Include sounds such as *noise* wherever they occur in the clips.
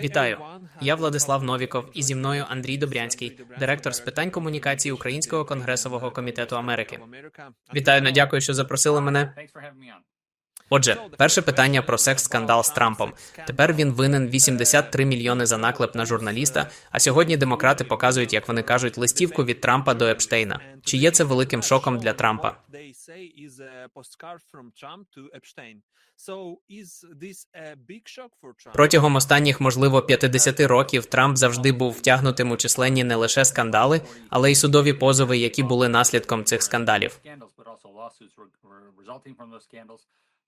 Вітаю, я Владислав Новіков, і зі мною Андрій Добрянський, директор з питань комунікації Українського конгресового комітету Америки. Вітаю, дякую, що запросили мене. Отже, перше питання про секс-скандал з Трампом. Тепер він винен 83 мільйони за наклеп на журналіста. А сьогодні демократи показують, як вони кажуть, листівку від Трампа до Епштейна. Чи є це великим шоком для Трампа? Протягом останніх, можливо, 50 років Трамп завжди був втягнутим у численні не лише скандали, але й судові позови, які були наслідком цих скандалів.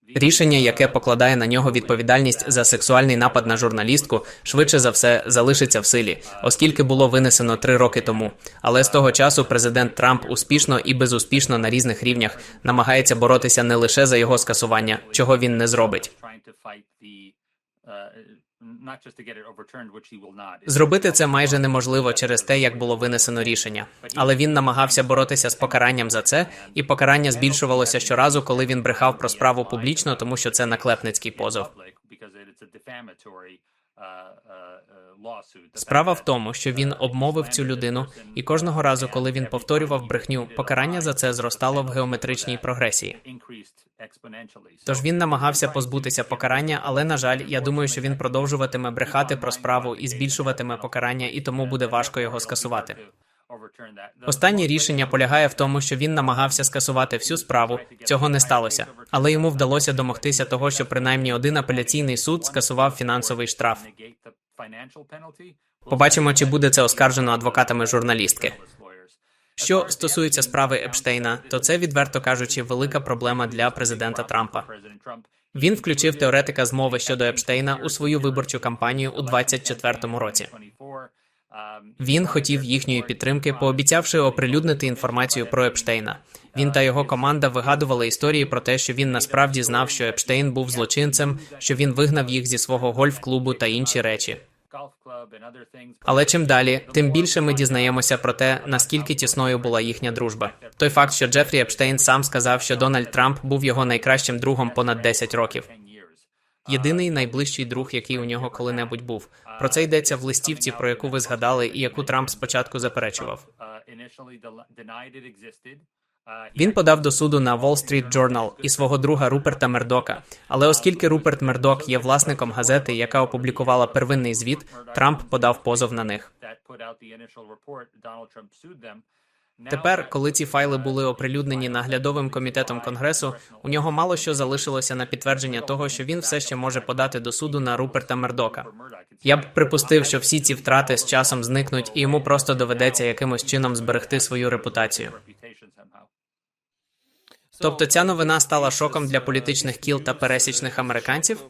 Рішення, яке покладає на нього відповідальність за сексуальний напад на журналістку, швидше за все залишиться в силі, оскільки було винесено три роки тому. Але з того часу президент Трамп успішно і безуспішно на різних рівнях намагається боротися не лише за його скасування, чого він не зробить. Зробити це майже неможливо через те, як було винесено рішення. Але він намагався боротися з покаранням за це, і покарання збільшувалося щоразу, коли він брехав про справу публічно, тому що це наклепницький позов. Справа в тому, що він обмовив цю людину, і кожного разу, коли він повторював брехню, покарання за це зростало в геометричній прогресії. Тож він намагався позбутися покарання, але на жаль, я думаю, що він продовжуватиме брехати про справу і збільшуватиме покарання, і тому буде важко його скасувати. Останнє рішення полягає в тому, що він намагався скасувати всю справу. Цього не сталося, але йому вдалося домогтися того, що принаймні один апеляційний суд скасував фінансовий штраф. Побачимо, чи буде це оскаржено адвокатами журналістки. Що стосується справи Епштейна, то це, відверто кажучи, велика проблема для президента Трампа. Він включив теоретика змови щодо Епштейна у свою виборчу кампанію у 2024 році. Він хотів їхньої підтримки, пообіцявши оприлюднити інформацію про Епштейна. Він та його команда вигадували історії про те, що він насправді знав, що Епштейн був злочинцем, що він вигнав їх зі свого гольф-клубу та інші речі. Але чим далі, тим більше ми дізнаємося про те, наскільки тісною була їхня дружба. Той факт, що Джефрі Епштейн сам сказав, що Дональд Трамп був його найкращим другом понад 10 років. Єдиний найближчий друг, який у нього коли-небудь був. Про це йдеться в листівці, про яку ви згадали, і яку Трамп спочатку заперечував. Він подав до суду на Wall Street Journal і свого друга Руперта Мердока. Але оскільки Руперт Мердок є власником газети, яка опублікувала первинний звіт, Трамп подав позов на них. Тепер, коли ці файли були оприлюднені наглядовим комітетом конгресу, у нього мало що залишилося на підтвердження того, що він все ще може подати до суду на Руперта Мердока. Я б припустив, що всі ці втрати з часом зникнуть, і йому просто доведеться якимось чином зберегти свою репутацію. Тобто ця новина стала шоком для політичних кіл та пересічних американців.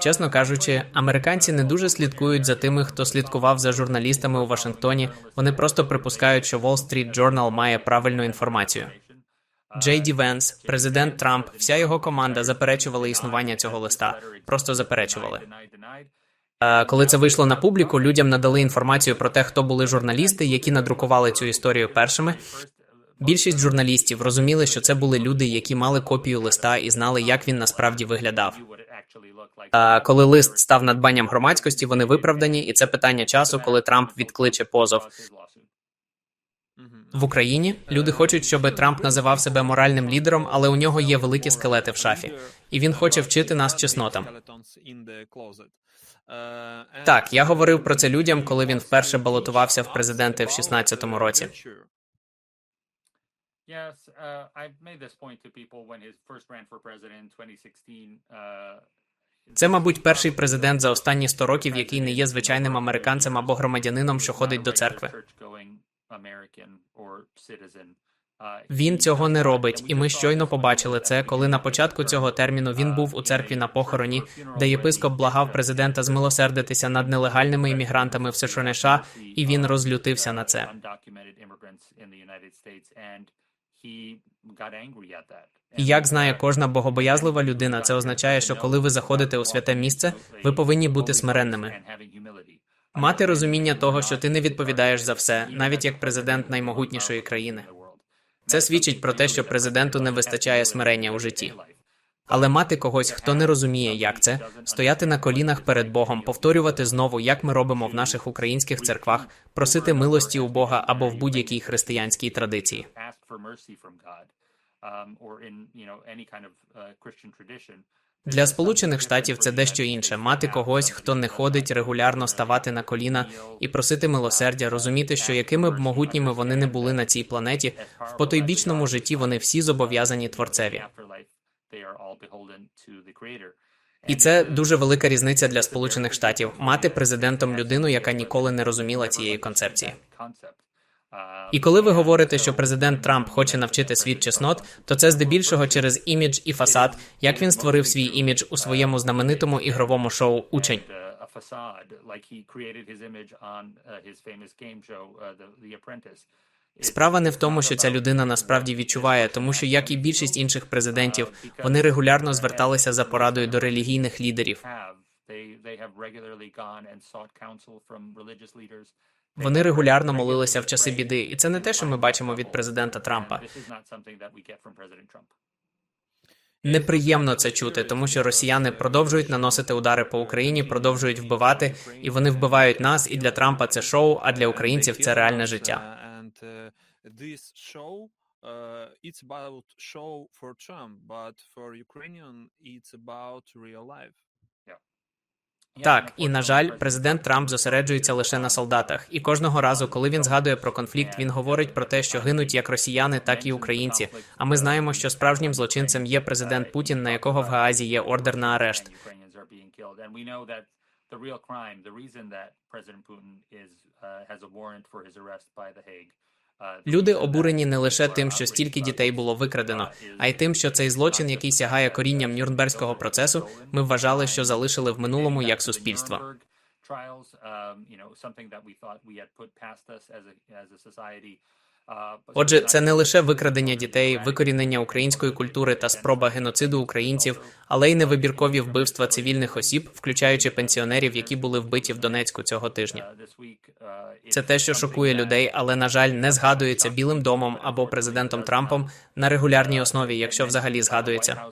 Чесно кажучи, американці не дуже слідкують за тими, хто слідкував за журналістами у Вашингтоні. Вони просто припускають, що Wall Street Journal має правильну інформацію. Джей Ді Венс, президент Трамп, вся його команда заперечували існування цього листа. Просто заперечували. Коли це вийшло на публіку, людям надали інформацію про те, хто були журналісти, які надрукували цю історію першими. Більшість журналістів розуміли, що це були люди, які мали копію листа і знали, як він насправді виглядав. А коли лист став надбанням громадськості, вони виправдані, і це питання часу, коли Трамп відкличе позов. В Україні люди хочуть, щоб Трамп називав себе моральним лідером, але у нього є великі скелети в шафі, і він хоче вчити нас чеснотам. Так, я говорив про це людям, коли він вперше балотувався в президенти в 16-му році. Це, мабуть, перший президент за останні 100 років, який не є звичайним американцем або громадянином, що ходить до церкви. Він цього не робить, і ми щойно побачили це, коли на початку цього терміну він був у церкві на похороні, де єпископ благав президента змилосердитися над нелегальними іммігрантами в США, і він розлютився на це. І як знає кожна богобоязлива людина, це означає, що коли ви заходите у святе місце, ви повинні бути смиренними. Мати розуміння того, що ти не відповідаєш за все, навіть як президент наймогутнішої країни. Це свідчить про те, що президенту не вистачає смирення у житті. Але мати когось, хто не розуміє, як це, стояти на колінах перед Богом, повторювати знову, як ми робимо в наших українських церквах, просити милості у Бога або в будь-якій християнській традиції. Для Сполучених Штатів це дещо інше мати когось, хто не ходить регулярно ставати на коліна і просити милосердя, розуміти, що якими б могутніми вони не були на цій планеті, в потойбічному житті вони всі зобов'язані творцеві. І це дуже велика різниця для Сполучених Штатів мати президентом людину, яка ніколи не розуміла цієї концепції. І коли ви говорите, що президент Трамп хоче навчити світ чеснот, то це здебільшого через імідж і фасад, як він створив свій імідж у своєму знаменитому ігровому шоу Учень. Справа не в тому, що ця людина насправді відчуває, тому що, як і більшість інших президентів, вони регулярно зверталися за порадою до релігійних лідерів. Вони регулярно молилися в часи біди, і це не те, що ми бачимо від президента Трампа. Неприємно це чути, тому що росіяни продовжують наносити удари по Україні, продовжують вбивати, і вони вбивають нас. І для Трампа це шоу, а для українців це реальне життя. Uh, uh, it's about show for Trump, but for Ukrainian, it's about real life. Так, і на жаль, президент Трамп зосереджується лише на солдатах. І кожного разу, коли він згадує про конфлікт, він говорить про те, що гинуть як росіяни, так і українці. А ми знаємо, що справжнім злочинцем є президент Путін, на якого в Гаазі є ордер на арешт. The real crime, the reason that President Putin is uh, has a warrant for his arrest by the Hague. Uh, Люди обурені не лише тим, що стільки дітей було викрадено, uh, а й тим, що цей злочин, який сягає корінням Нюрнберзького процесу, ми вважали, що залишили в минулому як суспільство. Trials, um, you know, something that we thought we had put past us as a as a society. Отже, це не лише викрадення дітей, викорінення української культури та спроба геноциду українців, але й невибіркові вбивства цивільних осіб, включаючи пенсіонерів, які були вбиті в Донецьку цього тижня. Це те, що шокує людей, але на жаль, не згадується Білим домом або президентом Трампом на регулярній основі, якщо взагалі згадується.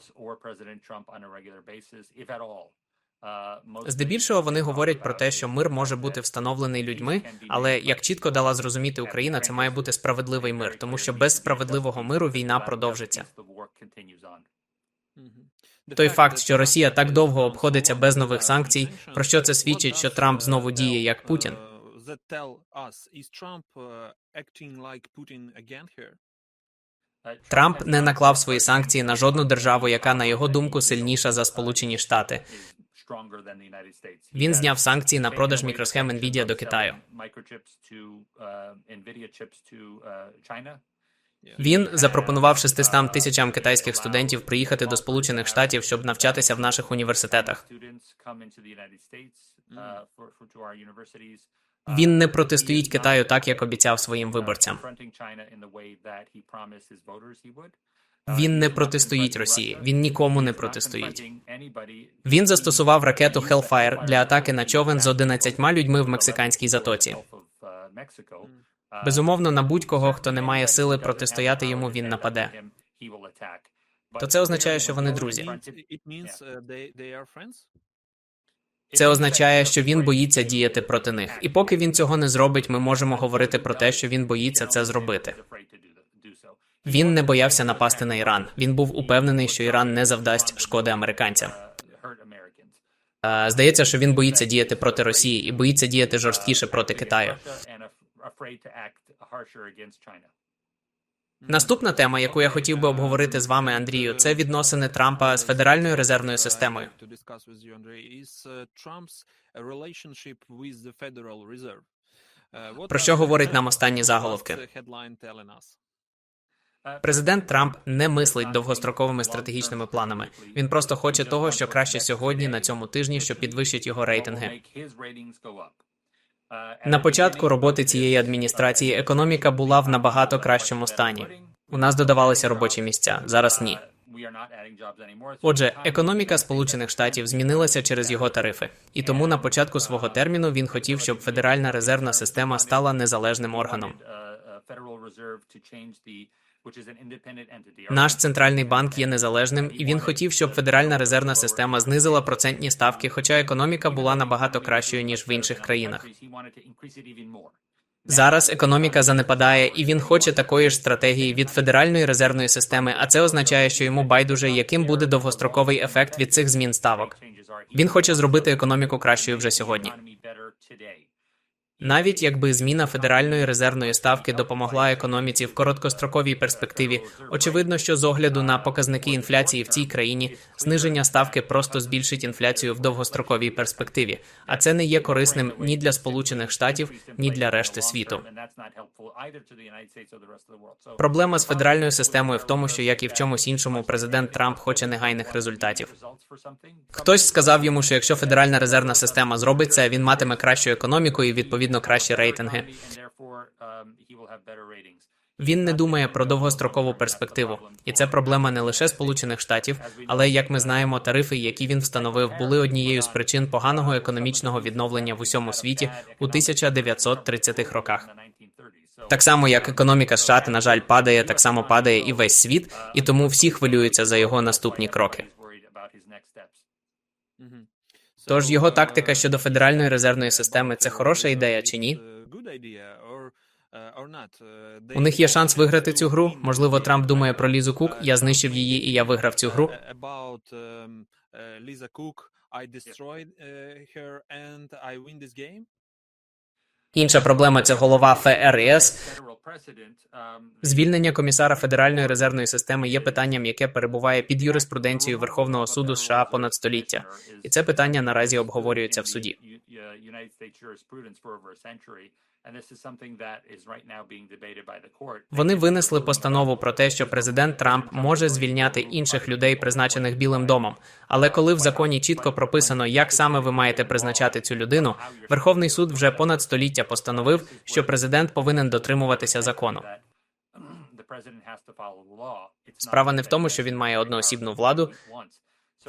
Здебільшого вони говорять про те, що мир може бути встановлений людьми, але як чітко дала зрозуміти Україна, це має бути справедливий мир, тому що без справедливого миру війна продовжиться. Той факт, що Росія так довго обходиться без нових санкцій, про що це свідчить, що Трамп знову діє як Путін. Uh, here? Трамп не наклав свої санкції на жодну державу, яка на його думку сильніша за Сполучені Штати. Він зняв санкції на продаж мікросхем Nvidia до Китаю. Він запропонував 600 тисячам китайських студентів приїхати до Сполучених Штатів, щоб навчатися в наших університетах. Він не протистоїть Китаю так, як обіцяв своїм виборцям. Він не протистоїть Росії. Він нікому не протистоїть. Він застосував ракету Hellfire для атаки на човен з 11 людьми в мексиканській затоці. Безумовно, на будь-кого, хто не має сили протистояти йому, він нападе. То це означає, що вони друзі. Це означає, що він боїться діяти проти них. І поки він цього не зробить, ми можемо говорити про те, що він боїться це зробити. Він не боявся напасти на Іран. Він був упевнений, що Іран не завдасть шкоди американцям. Е, Здається, що він боїться діяти проти Росії і боїться діяти жорсткіше проти Китаю. Наступна тема, яку я хотів би обговорити з вами, Андрію, це відносини Трампа з Федеральною резервною системою. Про що говорять нам останні заголовки? What's the headline telling us? Президент Трамп не мислить довгостроковими стратегічними планами. Він просто хоче того, що краще сьогодні на цьому тижні, що підвищить його рейтинги. На початку роботи цієї адміністрації економіка була в набагато кращому стані. У нас додавалися робочі місця. Зараз ні. Отже, економіка Сполучених Штатів змінилася через його тарифи, і тому на початку свого терміну він хотів, щоб Федеральна резервна система стала незалежним органом. Наш центральний банк є незалежним, і він хотів, щоб Федеральна резервна система знизила процентні ставки, хоча економіка була набагато кращою ніж в інших країнах. Зараз економіка занепадає, і він хоче такої ж стратегії від Федеральної резервної системи, а це означає, що йому байдуже, яким буде довгостроковий ефект від цих змін ставок. Він хоче зробити економіку кращою вже сьогодні. Навіть якби зміна федеральної резервної ставки допомогла економіці в короткостроковій перспективі, очевидно, що з огляду на показники інфляції в цій країні зниження ставки просто збільшить інфляцію в довгостроковій перспективі, а це не є корисним ні для Сполучених Штатів, ні для решти світу. Проблема з федеральною системою в тому, що як і в чомусь іншому, президент Трамп хоче негайних результатів. Хтось сказав йому, що якщо федеральна резервна система зробить це, він матиме кращу економіку і відповідно кращі рейтинги. Він не думає про довгострокову перспективу, і це проблема не лише Сполучених Штатів, але як ми знаємо, тарифи, які він встановив, були однією з причин поганого економічного відновлення в усьому світі у 1930-х роках. Так само, як економіка США, на жаль, падає, так само падає і весь світ, і тому всі хвилюються за його наступні кроки. Тож його тактика uh, щодо федеральної резервної системи це хороша ідея чи ні? У них є шанс виграти цю гру. Можливо, Трамп думає про Лізу Кук. Я знищив її і я виграв цю гру. Інша проблема це голова ФРС. Звільнення комісара Федеральної резервної системи є питанням, яке перебуває під юриспруденцією Верховного суду США понад століття, і це питання наразі обговорюється в суді. Вони винесли постанову про те, що президент Трамп може звільняти інших людей, призначених Білим домом. Але коли в законі чітко прописано, як саме ви маєте призначати цю людину, Верховний суд вже понад століття постановив, що президент повинен дотримуватися закону. *clears throat* Справа не в тому, що він має одноосібну владу.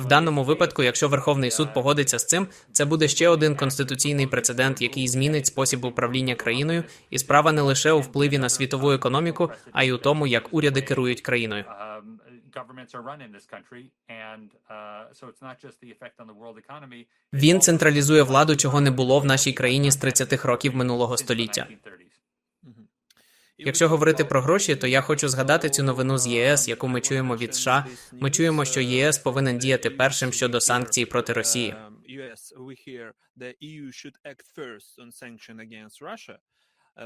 В даному випадку, якщо Верховний суд погодиться з цим, це буде ще один конституційний прецедент, який змінить спосіб управління країною, і справа не лише у впливі на світову економіку, а й у тому, як уряди керують країною. Він централізує владу, чого не було в нашій країні з 30-х років минулого століття. Якщо говорити про гроші, то я хочу згадати цю новину з ЄС, яку ми чуємо від США. Ми чуємо, що ЄС повинен діяти першим щодо санкцій проти Росії.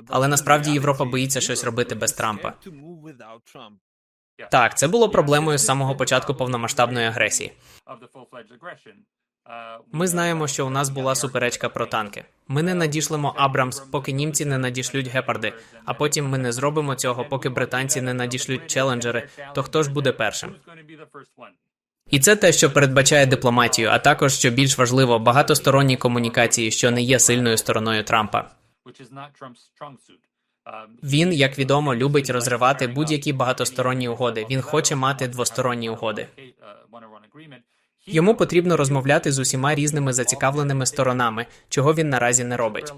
Але насправді Європа боїться щось робити без Трампа. Так, це було проблемою з самого початку повномасштабної агресії. Ми знаємо, що у нас була суперечка про танки. Ми не надішлемо Абрамс, поки німці не надішлють гепарди. А потім ми не зробимо цього, поки британці не надішлють челенджери. То хто ж буде першим? І це те, що передбачає дипломатію, а також що більш важливо, багатосторонні комунікації, що не є сильною стороною Трампа. Він, як відомо, любить розривати будь-які багатосторонні угоди. Він хоче мати двосторонні угоди. Йому потрібно розмовляти з усіма різними зацікавленими сторонами, чого він наразі не робить.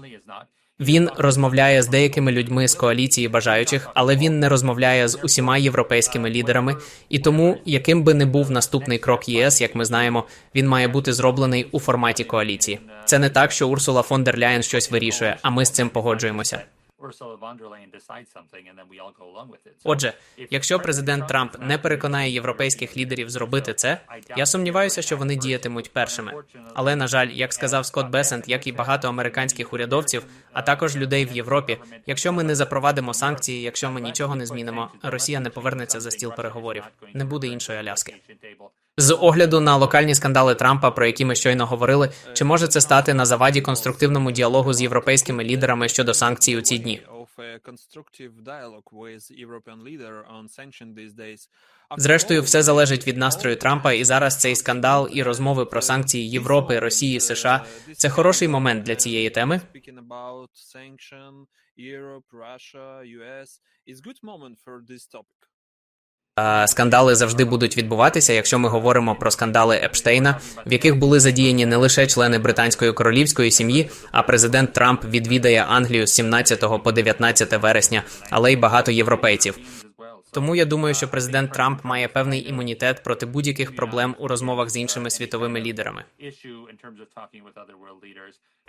Він розмовляє з деякими людьми з коаліції бажаючих, але він не розмовляє з усіма європейськими лідерами. І тому, яким би не був наступний крок ЄС, як ми знаємо, він має бути зроблений у форматі коаліції. Це не так, що Урсула фон дер Ляєн щось вирішує, а ми з цим погоджуємося. Отже, якщо президент Трамп не переконає європейських лідерів зробити це, я сумніваюся, що вони діятимуть першими. Але на жаль, як сказав Скотт Бесент, як і багато американських урядовців, а також людей в Європі, якщо ми не запровадимо санкції, якщо ми нічого не змінимо, Росія не повернеться за стіл переговорів. Не буде іншої Аляски. З огляду на локальні скандали Трампа, про які ми щойно говорили, чи може це стати на заваді конструктивному діалогу з європейськими лідерами щодо санкцій у ці дні? Зрештою, все залежить від настрою Трампа, і зараз цей скандал і розмови про санкції Європи, Росії, США це хороший момент для цієї теми. Europe, Russia, US, it's good moment for this topic. А Скандали завжди будуть відбуватися, якщо ми говоримо про скандали Епштейна, в яких були задіяні не лише члени британської королівської сім'ї, а президент Трамп відвідає Англію з 17 по 19 вересня, але й багато європейців. Тому я думаю, що президент Трамп має певний імунітет проти будь-яких проблем у розмовах з іншими світовими лідерами.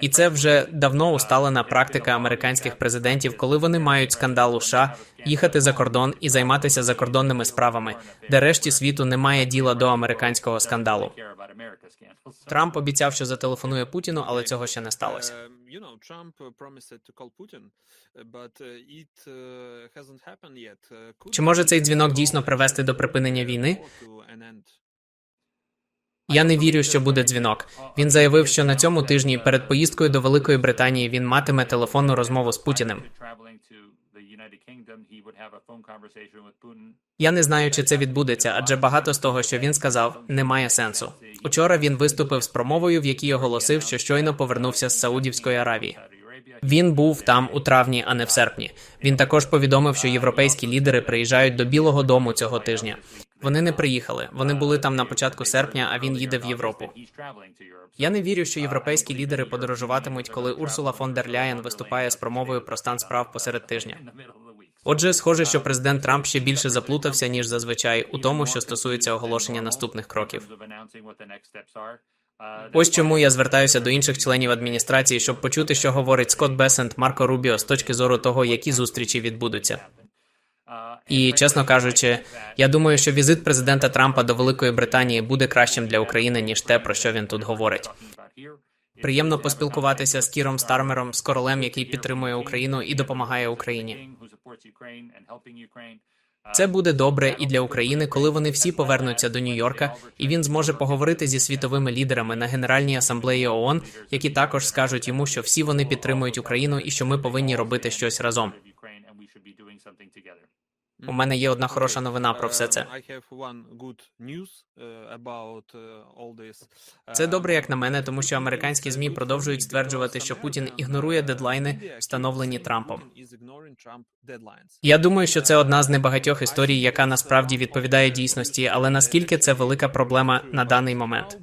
І це вже давно усталена практика американських президентів, коли вони мають скандал у США, їхати за кордон і займатися закордонними справами, де решті світу немає діла до американського скандалу. Трамп обіцяв, що зателефонує Путіну, але цього ще не сталося. Yet. Uh, could Чи може цей дзвінок дійсно привести до припинення війни? Я не вірю, що буде дзвінок. Він заявив, що на цьому тижні перед поїздкою до Великої Британії він матиме телефонну розмову з Путіним. Я не знаю, чи це відбудеться, адже багато з того, що він сказав, не має сенсу. Учора він виступив з промовою, в якій оголосив, що щойно повернувся з Саудівської Аравії. Він був там у травні, а не в серпні. Він також повідомив, що європейські лідери приїжджають до Білого Дому цього тижня. Вони не приїхали. Вони були там на початку серпня, а він їде в Європу. Я не вірю, що європейські лідери подорожуватимуть, коли Урсула фон дер Ляєн виступає з промовою про стан справ посеред тижня. Отже, схоже, що президент Трамп ще більше заплутався ніж зазвичай у тому, що стосується оголошення наступних кроків. Ось чому я звертаюся до інших членів адміністрації, щоб почути, що говорить Скотт Бесент, Марко Рубіо з точки зору того, які зустрічі відбудуться. І чесно кажучи, я думаю, що візит президента Трампа до Великої Британії буде кращим для України ніж те, про що він тут говорить. Приємно поспілкуватися з Кіром Стармером, з королем, який підтримує Україну і допомагає Україні. Це буде добре і для України, коли вони всі повернуться до Нью-Йорка, і він зможе поговорити зі світовими лідерами на Генеральній асамблеї ООН, які також скажуть йому, що всі вони підтримують Україну і що ми повинні робити щось разом. У мене є одна хороша новина про все це. Uh, all this. Це добре як на мене, тому що американські змі продовжують стверджувати, що Путін ігнорує дедлайни, встановлені Трампом. Я думаю, що це одна з небагатьох історій, яка насправді відповідає дійсності, але наскільки це велика проблема на даний момент?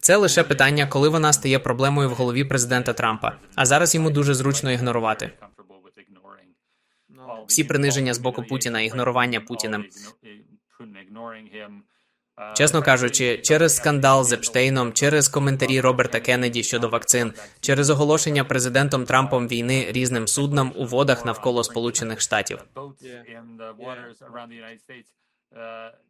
Це лише питання, коли вона стає проблемою в голові президента Трампа. А зараз йому дуже зручно ігнорувати. Всі приниження з боку Путіна, ігнорування Путіним. Чесно кажучи, через скандал з Епштейном, через коментарі Роберта Кеннеді щодо вакцин, через оголошення президентом Трампом війни різним суднам у водах навколо Сполучених Штатів.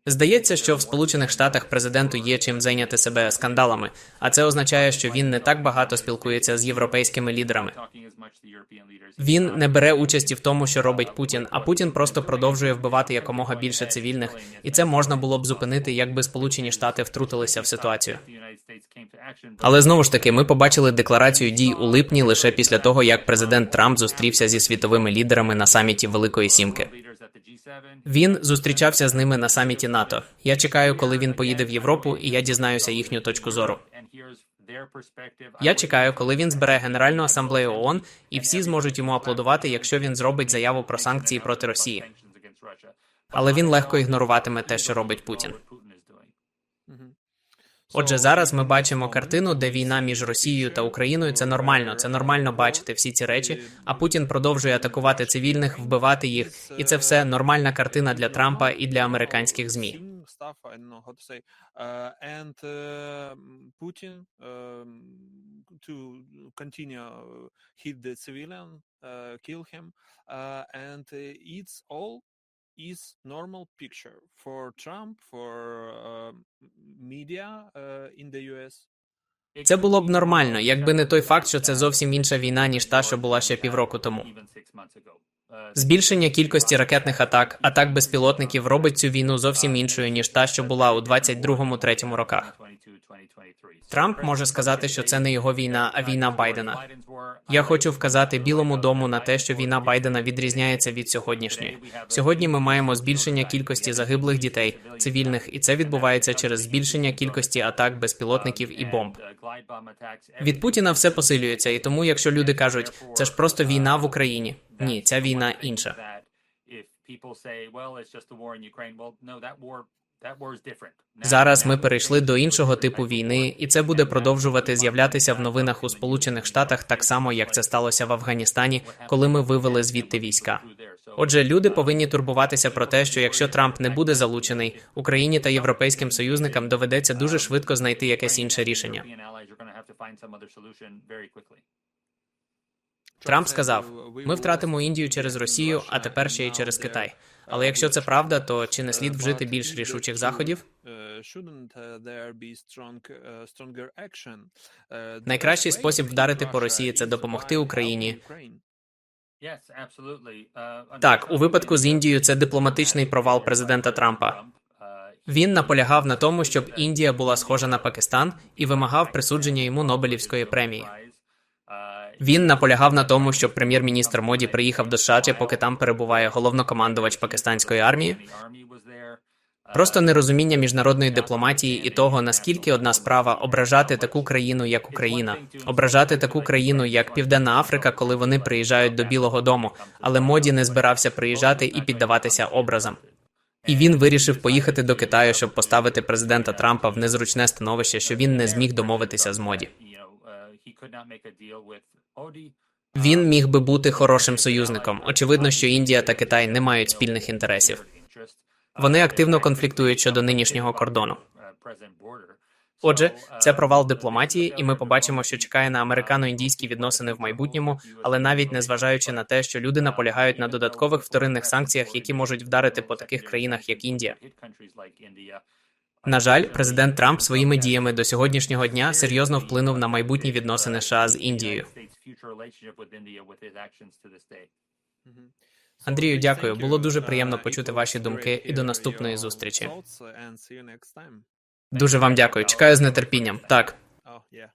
Здається, що в Сполучених Штатах президенту є чим зайняти себе скандалами, а це означає, що він не так багато спілкується з європейськими лідерами. Він не бере участі в тому, що робить Путін, а Путін просто продовжує вбивати якомога більше цивільних, і це можна було б зупинити, якби Сполучені Штати втрутилися в ситуацію. Але знову ж таки, ми побачили декларацію дій у липні лише після того, як президент Трамп зустрівся зі світовими лідерами на саміті Великої Сімки. Він зустрічався з ними на саміті НАТО. Я чекаю, коли він поїде в Європу, і я дізнаюся їхню точку зору. Я чекаю, коли він збере Генеральну асамблею ООН, і всі зможуть йому аплодувати, якщо він зробить заяву про санкції проти Росії. Але він легко ігноруватиме те, що робить Путін. Отже, зараз ми бачимо картину, де війна між Росією та Україною це нормально. Це нормально бачити всі ці речі. А Путін продовжує атакувати цивільних, вбивати їх, і це все нормальна картина для Трампа і для американських змі. stuff, I don't know how to say. Uh, and continue uh, hit the civilian, uh, kill him, uh, and it's all is normal picture for Trump, for uh, media uh, in the US. Це було б нормально, якби не той факт, що це зовсім інша війна, ніж та, що була ще півроку тому. Збільшення кількості ракетних атак, атак безпілотників робить цю війну зовсім іншою, ніж та, що була у 22-23 роках. Трамп може сказати, що це не його війна, а війна Байдена. Я хочу вказати Білому дому на те, що війна Байдена відрізняється від сьогоднішньої. Сьогодні ми маємо збільшення кількості загиблих дітей, цивільних, і це відбувається через збільшення кількості атак безпілотників і бомб. Від Путіна все посилюється, і тому, якщо люди кажуть, це ж просто війна в Україні. Ні, ця війна інша. Зараз ми перейшли до іншого типу війни, і це буде продовжувати з'являтися в новинах у Сполучених Штатах, так само як це сталося в Афганістані, коли ми вивели звідти війська. Отже, люди повинні турбуватися про те, що якщо Трамп не буде залучений, Україні та європейським союзникам доведеться дуже швидко знайти якесь інше рішення. Трамп сказав: ми втратимо Індію через Росію, а тепер ще й через Китай. Але якщо це правда, то чи не слід вжити більш рішучих заходів? Найкращий спосіб вдарити по Росії це допомогти Україні. Так, у випадку з Індією це дипломатичний провал президента Трампа. Він наполягав на тому, щоб Індія була схожа на Пакистан і вимагав присудження йому Нобелівської премії. Він наполягав на тому, щоб прем'єр-міністр Моді приїхав до США, поки там перебуває головнокомандувач пакистанської армії. Просто нерозуміння міжнародної дипломатії і того, наскільки одна справа ображати таку країну, як Україна, ображати таку країну, як Південна Африка, коли вони приїжджають до Білого Дому, але моді не збирався приїжджати і піддаватися образам. І він вирішив поїхати до Китаю, щоб поставити президента Трампа в незручне становище, що він не зміг домовитися з моді. Він міг би бути хорошим союзником. Очевидно, що Індія та Китай не мають спільних інтересів. Вони активно конфліктують щодо нинішнього кордону. Отже, це провал дипломатії, і ми побачимо, що чекає на американо-індійські відносини в майбутньому, але навіть не зважаючи на те, що люди наполягають на додаткових вторинних санкціях, які можуть вдарити по таких країнах, як Індія. На жаль, президент Трамп своїми діями до сьогоднішнього дня серйозно вплинув на майбутні відносини США з Індією. Андрію, дякую. Було дуже приємно почути ваші думки і до наступної зустрічі. Дуже вам дякую. Чекаю з нетерпінням. Так. Oh.